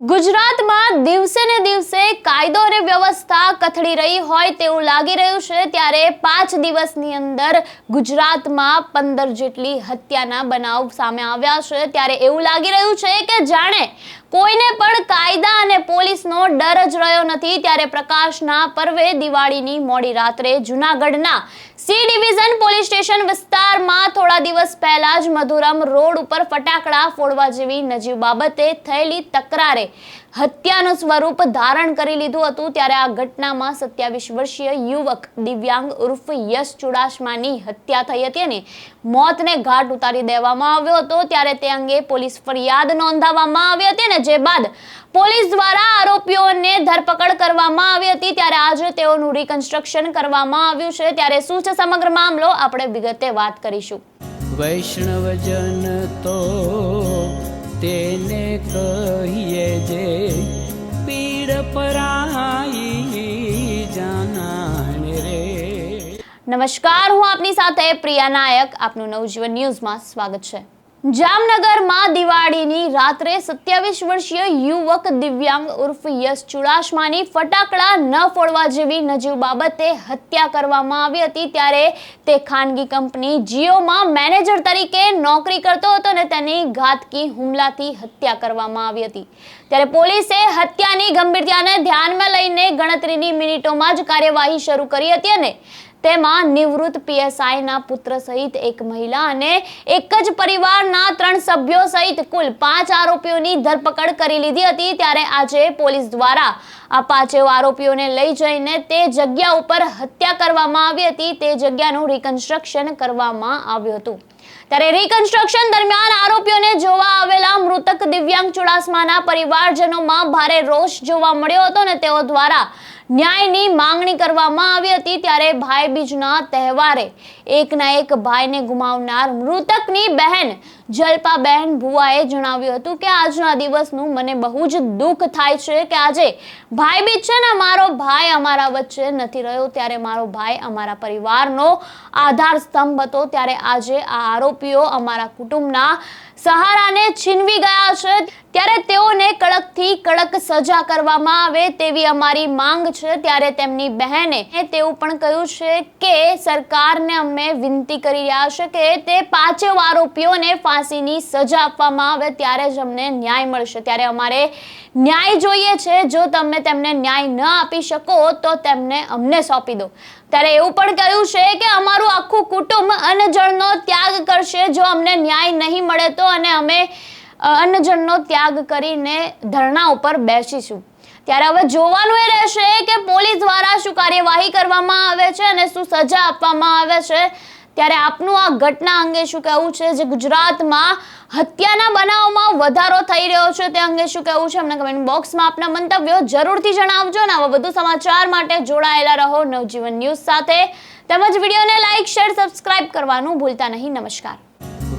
ગુજરાતમાં દિવસે ને દિવસે કાયદો અને વ્યવસ્થા કથળી રહી હોય તેવું લાગી રહ્યું છે, ત્યારે પાંચ દિવસની અંદર ગુજરાતમાં પંદર જેટલી હત્યાના બનાવ સામે આવ્યા છે. ત્યારે એવું લાગી રહ્યું છે કે જાણે કોઈને પણ કાયદા અને પોલીસનો ડર જ રહ્યો નથી. ત્યારે પ્રકાશના પર્વે દિવાળીની મોડી રાત્રે જૂનાગઢના સી ડિવિઝન પોલીસ સ્ટેશન વિસ્તારમાં થોડા દિવસ પહેલા જ મધુરમ રોડ ઉપર ફટાકડા ફોડવા જેવી નજીવ બાબતે થયેલી તકરારે હત્યાનું સ્વરૂપ ધારણ કરી લીધું હતું. ત્યારે આ ઘટનામાં સત્યાવીસ વર્ષીય યુવક દિવ્યાંગ ઉર્ફ યશ ચુડાસમાની હત્યા થઈ હતી અને મોતને ઘાટ ઉતારી દેવામાં આવ્યો હતો. ત્યારે તે અંગે પોલીસ ફરિયાદ નોંધાવવામાં આવી હતી અને જે બાદ પોલીસ દ્વારા આરોપીઓને ધરપકડ કરવામાં આવી હતી. ત્યારે આજે તેઓનું રિકન્સ્ટ્રક્શન કરવામાં આવ્યું છે. ત્યારે શું છે સમગ્ર મામલો? આપણે વિગતે વાત કરીશું. વૈષ્ણવજન તો તેને કહીએ જે પીડ પરાઈ જાનાને રે. નમસ્કાર હું આપની સાથે પ્રિયા નાયક. આપનું નવજીવન ન્યૂઝમાં સ્વાગત છે. જામનગરમાં દિવાળીની રાત્રે સત્યાવીસ વર્ષીય યુવક દિવ્યાંગ ઉર્ફ યશ ચુડાસમાની ફટાકડા ન ફોડવા જેવી નજીવ બાબતે હત્યા કરવામાં આવી હતી ત્યારે તે ખાનગી કંપની જીઓમાં મેનેજર તરીકે નોકરી કરતો હતો અને તેની ઘાતકી હુમલાથી હત્યા કરવામાં આવી હતી. ત્યારે પોલીસે હત્યાની ગંભીરતાને ધ્યાનમાં લઈને ગણતરીની મિનિટોમાં જ કાર્યવાહી શરૂ કરી હતી અને તેમાં નિવૃત્ત પીએસઆઈના પુત્ર સહિત એક મહિલા અને એક જ પરિવારના ત્રણ સભ્યો સહિત કુલ પાંચ આરોપીઓની ધરપકડ કરી લીધી હતી. ત્યારે આજે પોલીસ દ્વારા આ પાંચેય આરોપીઓને લઈ જઈને તે જગ્યા ઉપર હત્યા કરવામાં આવી હતી. તે જગ્યાનું રિકન્સ્ટ્રક્શન કરવામાં આવ્યું હતું. ત્યારે રિકન્સ્ટ્રક્શન દરમિયાન આરોપીઓને જોવા આવેલા મૃતક દિવ્યાંગ ચુડાસમાના પરિવારજનોમાં ભારે રોષ જોવા મળ્યો હતો અને તેઓ દ્વારા ન્યાયની માંગણી કરવામાં આવી હતી ત્યારે ભાઈ બીજના તહેવારે એકના એક ભાઈને ગુમાવનાર મૃતકની બહેન જલ્પાબહેન ભુવાએ જણાવ્યું હતું કે આજના દિવસનું મને બહુ જ દુઃખ થાય છે કે આજે ભાઈ બીજ છે ને, મારો ભાઈ અમારા વચ્ચે નથી રહ્યો. ત્યારે મારો ભાઈ અમારા પરિવારનો આધાર સ્તંભ હતો. ત્યારે આજે આ આરોપીઓ અમારા કુટુંબના સહારાને છીનવી ગયા છે. ત્યારે તેઓને કડકથી કડક સજા કરવામાં આવે તેવી અમારી માંગ છે. ત્યારે તેમની બહેને તેવું પણ કહ્યું છે કે સરકારને અમે વિનંતી કરી રહ્યા છે કે તે પાંચેય આરોપીઓને ફાંસીની સજા આપવામાં આવે ત્યારે જ અમને ન્યાય મળશે. ત્યારે અમારે ન્યાય જોઈએ છે. જો તમે તેમને ન્યાય ન આપી શકો તો તેમને અમને સોંપી દો. ત્યારે એવું પણ કહ્યું છે કે અમારું આખું કુટુંબ અન્નજળનો ત્યાગ કરશે. જો અમને ન્યાય નહીં મળે તો અને અમે અન્નજળનો ત્યાગ કરીને ધરણા ઉપર બેસીશું. ત્યારે હવે જોવાનું એ રહેશે કે પોલીસ દ્વારા શું કાર્યવાહી કરવામાં આવે છે અને શું સજા આપવામાં આવે છે. ત્યારે આપનું આ ઘટના અંગે શું કહેવું છે? જે ગુજરાતમાં હત્યાના બનાવમાં વધારો થઈ રહ્યો છે તે અંગે શું કહેવું છે? અમને કમેન્ટ બોક્સમાં આપના મંતવ્યો જરૂરથી જણાવજો અને આવા વધુ સમાચાર માટે જોડાયેલા રહો નવજીવન ન્યૂઝ સાથે. તેમજ વિડીયોને લાઇક શેર સબસ્ક્રાઇબ કરવાનું ભૂલતા નહીં. નમસ્કાર.